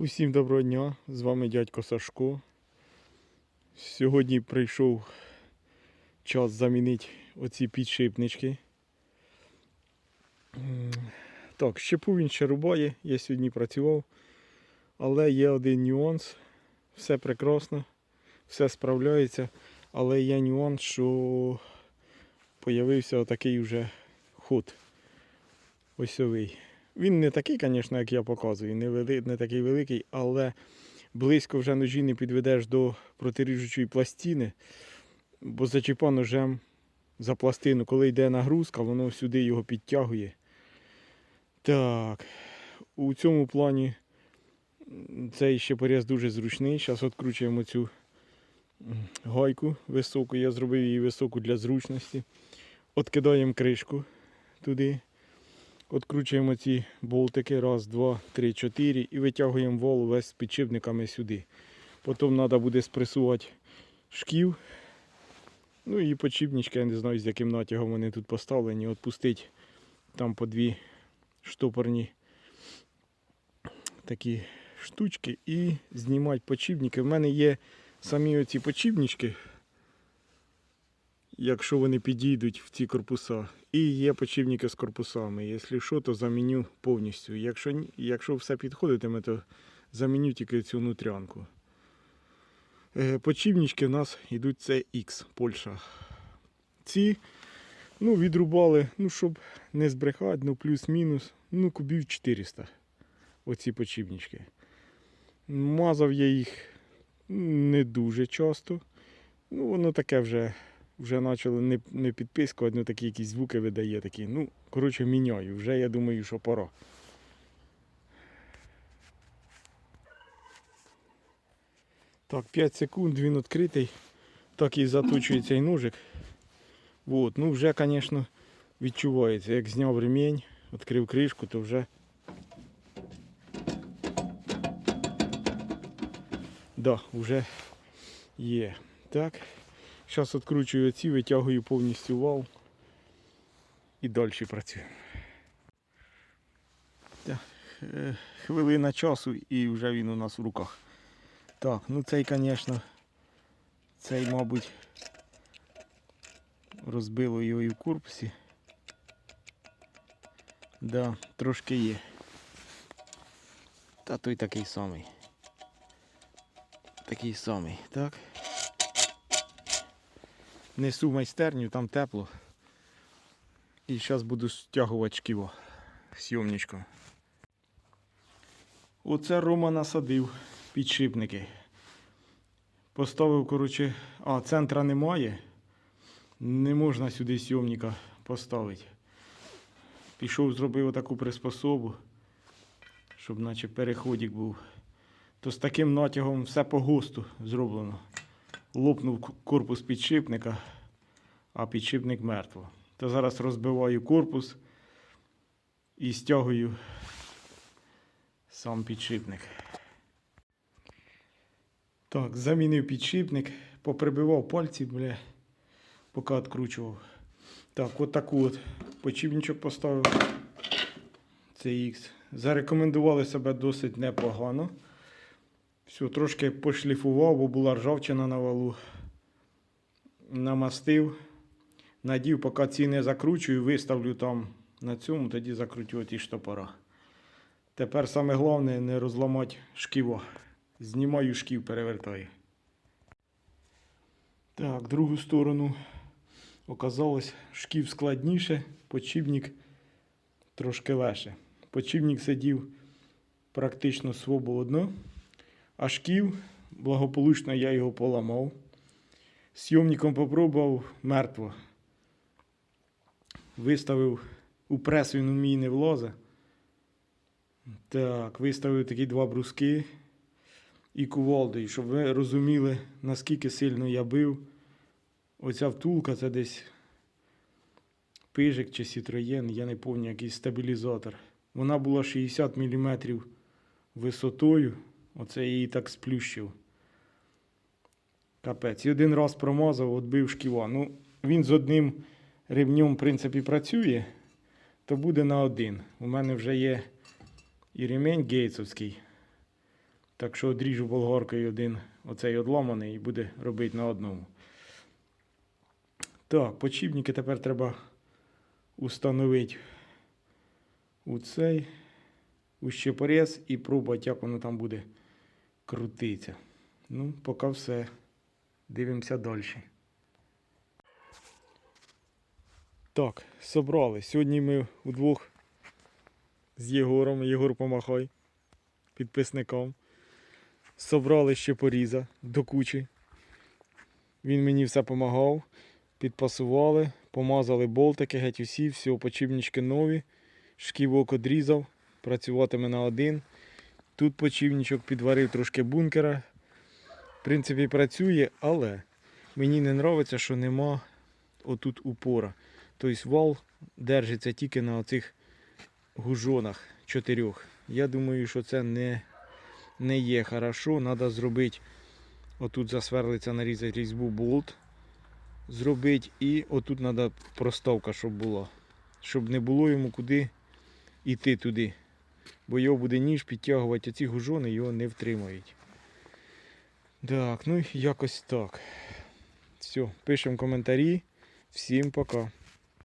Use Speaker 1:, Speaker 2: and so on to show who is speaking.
Speaker 1: Усім доброго дня, з вами дядько Сашко. Сьогодні прийшов час замінити оці підшипнички. Так, щепу він ще рубає, я сьогодні працював, але є один нюанс. Все прекрасно, все справляється, але є нюанс, що появився отакий вже ход осьовий. Він не такий, звісно, як я показую, не, вели, не такий великий, але близько вже ножі не підведеш до протиріжучої пластини, бо зачіпа ножем за пластину, коли йде нагрузка, воно сюди його підтягує. Так, у цьому плані цей ще поріз дуже зручний. Зараз відкручуємо цю гайку високу. Я зробив її високу для зручності. Откидаємо кришку туди. Откручуємо ці болтики. Раз, два, три, чотири. І витягуємо вол весь з підшипниками сюди. Потім треба буде спресувати шків. Ну і подшипнички, я не знаю, з яким натягом вони тут поставлені. Отпустити там по дві штопорні такі штучки і знімати подшипники. В мене є самі оці подшипнички, якщо вони підійдуть в ці корпуса. І є подшипники з корпусами. Якщо що, то заміню повністю. Якщо, якщо все підходитиме, то заміню тільки цю внутрянку. Е, Подшипнички в нас йдуть це X, Польща. Ці ну, відрубали, ну, щоб не збрехати, ну плюс-мінус, ну, кубів 400. Оці подшипнички. Мазав я їх не дуже часто. Ну, воно таке вже, вже почало не, не підпискувати, ну такі якісь звуки видає такі. Ну, коротше, міняю. Вже я думаю, що пора. Так, 5 секунд, він відкритий. Так і заточується і ножик. Вот. Ну вже, звісно, відчувається. Як зняв ремінь, відкрив кришку, то вже. Да, вже є. Так. Зараз відкручую ці, витягую повністю вал і далі працюю. Е, хвилина часу і вже він у нас в руках. Так, ну цей, звісно, цей, мабуть, розбило його і в корпусі. Да, трошки є. Та той такий самий. Такий самий, так. Несу в майстерню, там тепло. І зараз буду стягувати шківо сйомничком. Оце Рома насадив підшипники. Поставив, коротше, а, центра немає. Не можна сюди сйомника поставити. Пішов, зробив таку приспособу, щоб наче переходик був. То з таким натягом все по ГОСТу зроблено. Лопнув корпус підшипника, а підшипник мертво. То зараз розбиваю корпус і стягую сам підшипник. Так, замінив підшипник, поприбивав пальці, бля, поки відкручував. Так, от таку от почіпничок поставив. Це X. Зарекомендували себе досить непогано. Все, трошки пошліфував, бо була ржавчина на валу. Намастив. Надів, поки ці не закручую, виставлю там на цьому, тоді закрутю ті штопора. Тепер саме головне не розламати шківо. Знімаю шків, перевертаю. Так, другу сторону. Оказалось, шків складніше, почібник трошки легше. Почібник сидів практично свободно, а шків, благополучно я його поламав. Сйомником попробував мертво. Виставив у прес, він у мій не влозе. Так, виставив такі два бруски і кувалдою, щоб ви розуміли, наскільки сильно я бив. Оця втулка це десь пижик чи сітроєн, я не пам'ятаю, якийсь стабілізатор. Вона була 60 мм висотою. Оце я її так сплющив. Капець. І один раз промазав, відбив шківа. Ну, він з одним ремнем, в принципі, працює, то буде на один. У мене вже є і ремень гейтсовський. Так що одріжу болгаркою один оцей одломаний і буде робити на одному. Так, подшипники тепер треба установити у цей, у щепорез і пробувати, як воно там буде крутитися. Ну, поки все. Дивимося далі. Так, собрали. Сьогодні ми удвох з Єгором. Єгор помахай підписникам. Собрали ще поріза до кучі. Він мені все допомагав. Підпасували, помазали болтики, геть усі, все, почівнички нові. Шківок одрізав, працюватиме на один. Тут почівничок підварив трошки бункера. В принципі, працює, але мені не подобається, що нема отут упора. Тобто вал держиться тільки на оцих гужонах чотирьох. Я думаю, що це не, не є хорошо. Треба зробити, отут засверлиться, нарізати різьбу болт. Зробити і отут треба проставка, щоб була. Щоб не було йому куди йти туди. Бо його буде ніж підтягувати, а ці гужони його не втримають. Так, ну якось так. Все, пишемо коментарі. Всім пока.